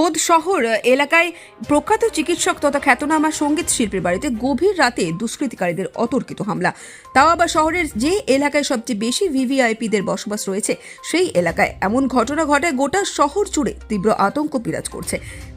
খোদ শহর এলাকায় প্রখ্যাত চিকিৎসক তথা খ্যাতনামা সংগীত শিল্পীর বাড়িতে গভীর রাতে দুষ্কৃতিকারীদের অতর্কিত হামলা। তাও আবার শহরের যে এলাকায় সবচেয়ে বেশি ভিভিআইপিদের বসবাস রয়েছে, সেই এলাকায় এমন ঘটনা ঘটায় গোটা শহর জুড়ে তীব্র আতঙ্ক বিরাজ করছে।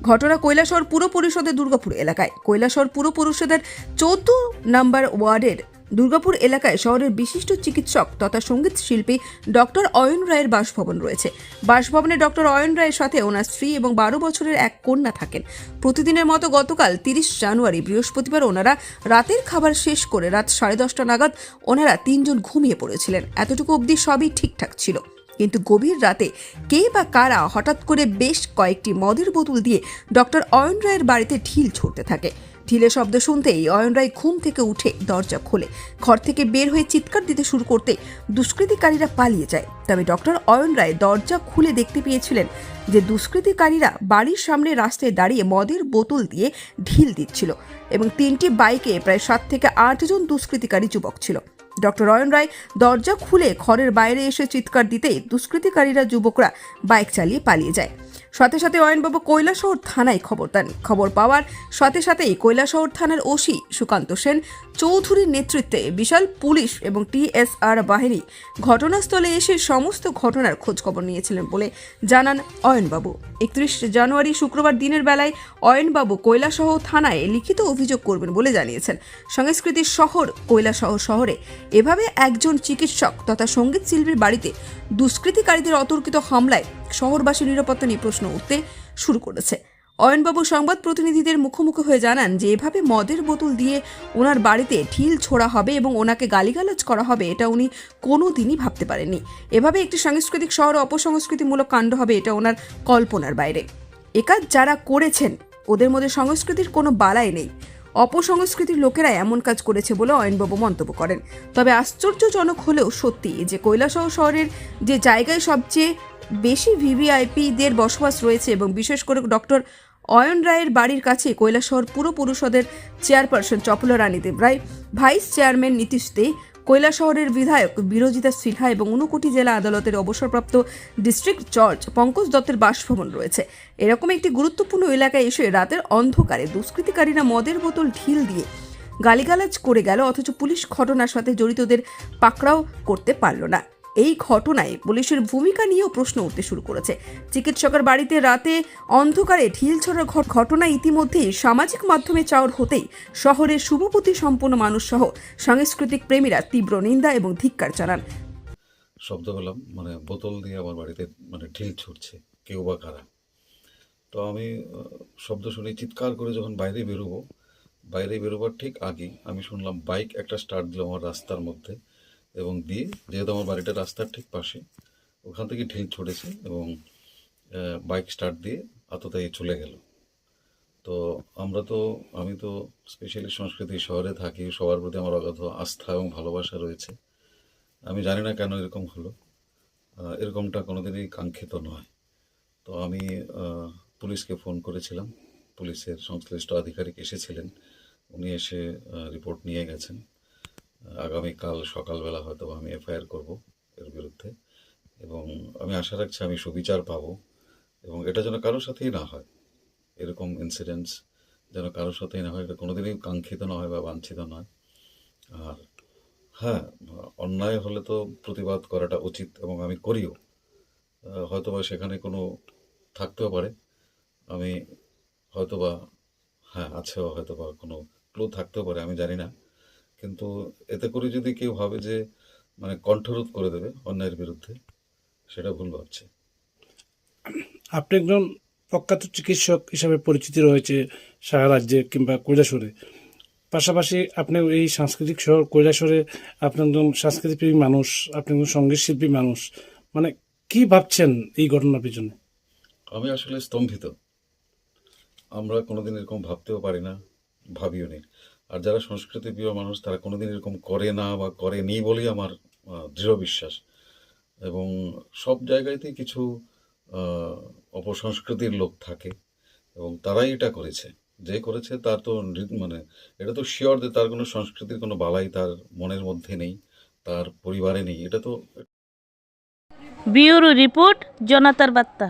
ঘটনা কৈলাসহর পুর পরিষদের দুর্গাপুর এলাকায়। কৈলাসহর পুর পরিষদের চৌদ্দ নম্বর ওয়ার্ডের দুর্গাপুর এলাকায় শহরের বিশিষ্ট চিকিৎসক তথা সংগীত শিল্পী ডক্টর অয়ন রায়ের বাসভবন রয়েছে। বাসভবনে ডক্টর অয়ন রায়ের সাথে ওনার স্ত্রী এবং বারো বছরের এক কন্যা থাকেন। প্রতিদিনের মতো গতকাল তিরিশ জানুয়ারি বৃহস্পতিবার ওনারা রাতের খাবার শেষ করে রাত সাড়ে দশটা নাগাদ ওনারা তিনজন ঘুমিয়ে পড়েছিলেন। এতটুকু অবধি সবই ঠিকঠাক ছিল। কিন্তু গভীর রাতে কে বা কারা হঠাৎ করে বেশ কয়েকটি মদের বোতল দিয়ে ডক্টর অয়ন রায়ের বাড়িতে ঢিল ছুটতে থাকে। ঢিলের শব্দ শুনতেই অয়ন রায় ঘুম থেকে উঠে দরজা খোলে। ঘর থেকে বের হয়ে চিৎকার দিতে শুরু করতে দুষ্কৃতিকারীরা পালিয়ে যায়। তবে ডক্টর অয়ন রায় দরজা খুলে দেখতে পেয়েছিলেন যে দুষ্কৃতিকারীরা বাড়ির সামনে রাস্তায় দাঁড়িয়ে মদের বোতল দিয়ে ঢিল দিচ্ছিল এবং তিনটি বাইকে প্রায় সাত থেকে আটজন দুষ্কৃতিকারী যুবক ছিল। ডক্টর অয়ন রায় দরজা খুলে ঘরের বাইরে এসে চিৎকার দিতেই দুষ্কৃতিকারীরা, যুবকরা বাইক চালিয়ে পালিয়ে যায়। সাথে সাথে অয়নবাবু কৈলাসহর থানায় খবর দেন। খবর পাওয়ার সাথে সাথেই কৈলাসহর থানার ওসি সুকান্ত সেন চৌধুরীর নেতৃত্বে বিশাল পুলিশ এবং টিএসআর বাহিনী ঘটনাস্থলে এসে সমস্ত ঘটনার খোঁজখবর নিয়েছিলেন বলে জানান অয়নবাবু। একত্রিশ জানুয়ারি শুক্রবার দিনের বেলায় অয়নবাবু কৈলাসহ থানায় লিখিত অভিযোগ করবেন বলে জানিয়েছেন। সংস্কৃতির শহর কৈলাসহ শহরে এভাবে একজন চিকিৎসক তথা সংগীত শিল্পীর বাড়িতে দুষ্কৃতিকারীদের অতর্কিত হামলায় শহরবাসী নিরাপত্তা নিয়ে প্রশ্ন উঠতে শুরু করেছে। অয়নবাবু সংবাদ প্রতিনিধিদের মুখোমুখি হয়ে জানান যে, এভাবে মদের বোতল দিয়ে ওনার বাড়িতে ঢিল ছোড়া হবে এবং ওনাকে গালিগালাজ করা হবে, এটা উনি কোনো দিনই ভাবতে পারেননি। এভাবে একটি সাংস্কৃতিক শহরে অপসংস্কৃতিমূলক কাণ্ড হবে, এটা ওনার কল্পনার বাইরে। একাজ যারা করেছেন, ওদের মধ্যে সংস্কৃতির কোনো বালাই নেই। অপসংস্কৃতির লোকেরা এমন কাজ করেছে বলে অয়নবাবু মন্তব্য করেন। তবে আশ্চর্যজনক হলেও সত্যি যে কৈলাসহ শহরের যে জায়গায় সবচেয়ে বেশি ভিভিআইপিদের বসবাস রয়েছে এবং বিশেষ করে ডক্টর অয়ন রায়ের বাড়ির কাছে কৈলাসহর পুর পরিষদের chairperson Chapala Rani Roy, vice chairman Nitish De কৈলাসহরের বিধায়ক বিরোজিতা সিনহা এবং ঊনকোটি জেলা আদালতের অবসরপ্রাপ্ত ডিস্ট্রিক্ট জজ পঙ্কজ দত্তের বাসভবন রয়েছে। এরকম একটি গুরুত্বপূর্ণ এলাকায় এসে রাতের অন্ধকারে দুষ্কৃতিকারীরা মদের বোতল ঢিল দিয়ে গালিগালাজ করে গেল, অথচ পুলিশ ঘটনার সাথে জড়িতদের পাকড়াও করতে পারল না। এই ঘটনায় পুলিশের ভূমিকা নিয়েও প্রশ্ন উঠতে শুরু করেছে। চিকিৎসকের বাড়িতে রাতে অন্ধকারে ঢিল ছড়ার ঘট- ঘটনা ইতিমধ্যেই সামাজিক মাধ্যমে চাওর হতেই শহরের শুভপতি সম্পন্ন মানুষ সহ সাংস্কৃতিক প্রেমীরা তীব্র নিন্দা এবং ধিক্কার জানান। শব্দ পেলাম মানে বোতল দিয়ে আমার বাড়িতে মানে ঢিল ছুটছে, কেউ বা কারা। তো আমি শব্দ শুনে চিৎকার করে যখন বাইরে বেরোবো, বাইরে বেরোবার ঠিক আগে আমি শুনলাম বাইক একটা স্টার্ট দিল আমার রাস্তার মধ্যে। এবং দিয়ে, যেহেতু আমার বাড়িটা রাস্তার ঠিক পাশে, ওখান থেকে ঢিল ছুটেছে এবং বাইক স্টার্ট দিয়ে আততায়ী চলে গেল। তো আমরা তো, আমি তো স্পেশালি সংস্কৃতি শহরে থাকি, সবার প্রতি আমার অগাধ আস্থা এবং ভালোবাসা রয়েছে। আমি জানি না কেন এরকম হলো। এরকমটা কোনোদিনই কাঙ্ক্ষিত নয়। তো আমি পুলিশকে ফোন করেছিলাম। পুলিশের সংশ্লিষ্ট আধিকারিক এসেছিলেন। উনি এসে রিপোর্ট নিয়ে গেছেন। আগামীকাল সকালবেলা হয়তো আমি এফআইআর করব এর বিরুদ্ধে। এবং আমি আশা রাখছি আমি সুবিচার পাবো। এবং এটা যেন কারোর সাথেই না হয়। এরকম ইনসিডেন্টস যেন কারোর সাথেই না হয়। এটা কোনোদিনই কাঙ্ক্ষিত না হয় বা বাঞ্ছিত নয়। আর হ্যাঁ অন্যায় হলে তো প্রতিবাদ করাটা উচিত এবং আমি করিও। হয়তোবা সেখানে কোনো থাকতেও পারে। আমি হয়তোবা হ্যাঁ আছেও হয়তোবা কোনো ক্লু থাকতেও পারে, আমি জানি না। কিন্তু এতে করে যদি কেউ ভাবে যে মানে কণ্ঠরোধ করে দেবে অন্যায়ের বিরুদ্ধে সেটা ভুল ভাবছে। আপনি একজন প্রখ্যাত চিকিৎসক হিসাবে পরিচিতি রয়েছে সারা রাজ্যে কিংবা কৈলাসরে। পাশাপাশি আপনি এই সাংস্কৃতিক শহর কৈলাসরে আপনি একজন সাংস্কৃতিক প্রেমী মানুষ আপনি একজন সংগীত শিল্পী মানুষ মানে কি ভাবছেন এই ঘটনার পিছনে? আমি আসলে স্তম্ভিত। আমরা কোনোদিন এরকম ভাবতেও পারি না। ভাবিও নি আর যারা সংস্কৃতি প্রিয় মানুষ, তারা কোনোদিন এরকম করে না বা করেনি বলেই আমার দৃঢ় বিশ্বাস। এবং সব জায়গাতেই কিছু অপসংস্কৃতির লোক থাকে এবং তারাই এটা করেছে। যে করেছে তার তো মানে এটা তো শিওর যে তার কোনো সংস্কৃতির কোনো বালাই তার মনের মধ্যে নেই, তার পরিবারে নেই। এটা তো ব্যুরো রিপোর্ট, জনতার বার্তা।